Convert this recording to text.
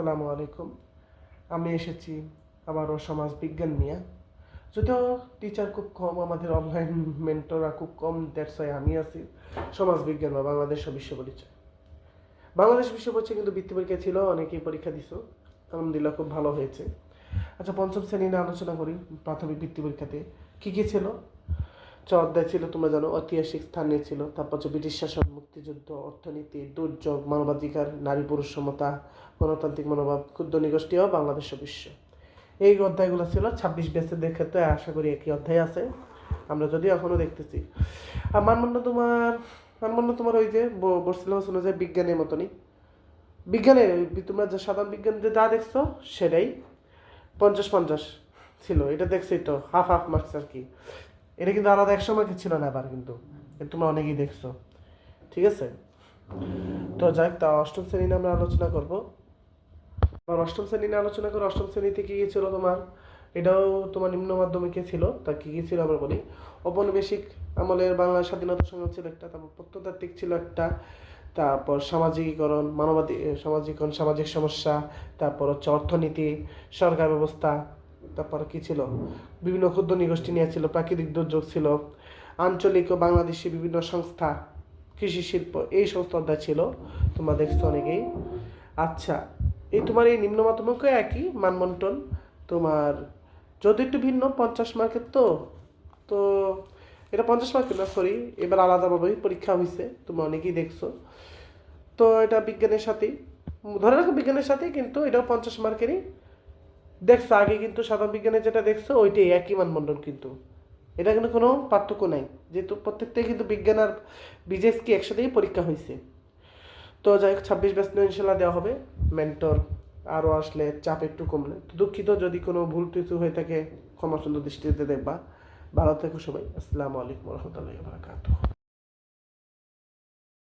আসসালামু আলাইকুম। আমি এসেছি আবারও সমাজ বিজ্ঞান নিয়ে। যদিও টিচার খুব কম, আমাদের অনলাইন মেন্টররা খুব কম দ্যাটস ওয়াই আমি আছি সমাজ বিজ্ঞান বা বাংলাদেশ বিশ্ব পরিচয়। বাংলাদেশ বিশ্ব পরিচয় কিন্তু বৃত্তি পরীক্ষা ছিল, অনেকেই পরীক্ষা দিছো। আলহামদুলিল্লাহ খুব ভালো হয়েছে। আচ্ছা পঞ্চম শ্রেণি নিয়ে আলোচনা করি, প্রাথমিক বৃত্তি পরীক্ষাতে কী কী ছিল? চ অধ্যায় ছিল, তোমরা জানো, ঐতিহাসিক স্থানীয় ছিল। তারপর হচ্ছে ব্রিটিশ শাসন, মুক্তিযুদ্ধ, অর্থনীতি, দুর্যোগ, মানবাধিকার, নারী পুরুষ সমতা, গণতান্ত্রিক মনোভাব, ক্ষুদ্র নিগোষ্ঠী ও বাংলাদেশ বিশ্ব। এই অধ্যায়গুলো ছিল ছাব্বিশ বেসেদের ক্ষেত্রে, আশা করি একই অধ্যায় আছে। আমরা যদি এখনও দেখতেছি। আর মানমন্ড তোমার মানমন্ড তোমার ওই যে বলছিল অনুযায়ী বিজ্ঞানের মতনই। বিজ্ঞানের তোমরা যে সাধারণ বিজ্ঞান যে যা দেখছ, সেটাই। পঞ্চাশ পঞ্চাশ ছিল, এটা দেখছি তো হাফ হাফ মার্কস আর কি। এটা কিন্তু আলাদা এক সময় ছিল না আবার কিন্তু। তোমরা অনেকেই দেখছ। ঠিক আছে? তো যাই তা অষ্টম শ্রেণি নিয়ে আমরা আলোচনা করব। আর অষ্টম শ্রেণি নিয়ে আলোচনা করে অষ্টম শ্রেণীতে কি কি ছিল তোমার? এটাও তোমার নিম্ন মাধ্যমিকে ছিল, তা কি কি ছিল আমরা বলি। ঔপনিবেশিক আমলের বাংলা স্বাধীনতা সংগ্রাম ছিল একটা, তারপর প্রত্নতাত্ত্বিক ছিল একটা, তারপর সামাজিকীকরণ মানবাধিক সামাজিকরণ সামাজিক সমস্যা, তারপর হচ্ছে অর্থনীতি, সরকার ব্যবস্থা তারপর কি ছিল? বিভিন্ন ক্ষুদ্র নিগোষ্ঠী নিয়ে ছিল, প্রাকৃতিক দুর্যোগ ছিল, আঞ্চলিক ও বাংলাদেশি বিভিন্ন সংস্থা, কৃষি শিল্প, এই সমস্ত অধ্যায় ছিল। তোমরা দেখছ অনেকেই। আচ্ছা এই তোমার এই নিম্ন মাধ্যমিকও একই মানমন্টন? তোমার যদি একটু ভিন্ন, পঞ্চাশ মার্কের তো। তো এটা পঞ্চাশ মার্কের না সরি এবার আলাদাভাবেই পরীক্ষা হয়েছে তোমরা অনেকেই দেখছ। তো এটা বিজ্ঞানের সাথেই ধরে রাখো বিজ্ঞানের সাথেই কিন্তু এটাও পঞ্চাশ মার্কেরই দেখছ, আগে কিন্তু সাধারণ বিজ্ঞানে যেটা দেখছ, ওইটাই, একই মানমন্ডল কিন্তু। এটা কিন্তু কোনো পার্থক্য নাই। যেহেতু প্রত্যেকটাই কিন্তু বিজ্ঞান আর বিজেস কি একসাথেই পরীক্ষা হয়েছে। তো যাই হোক, ছাব্বিশ ব্যাচ ইনশাল্লাহ দেওয়া হবে। মেন্টর আরও আসলে চাপ একটু কমলে। তো দুঃখিত যদি কোনো ভুল ত্রুটি হয়ে থাকে ক্ষমা সুন্দর দৃষ্টিতে দেখবা। ভালো থেকো সবাই। আসসালামু আলাইকুম রহমতুল্লাহ বারাকাতুহ।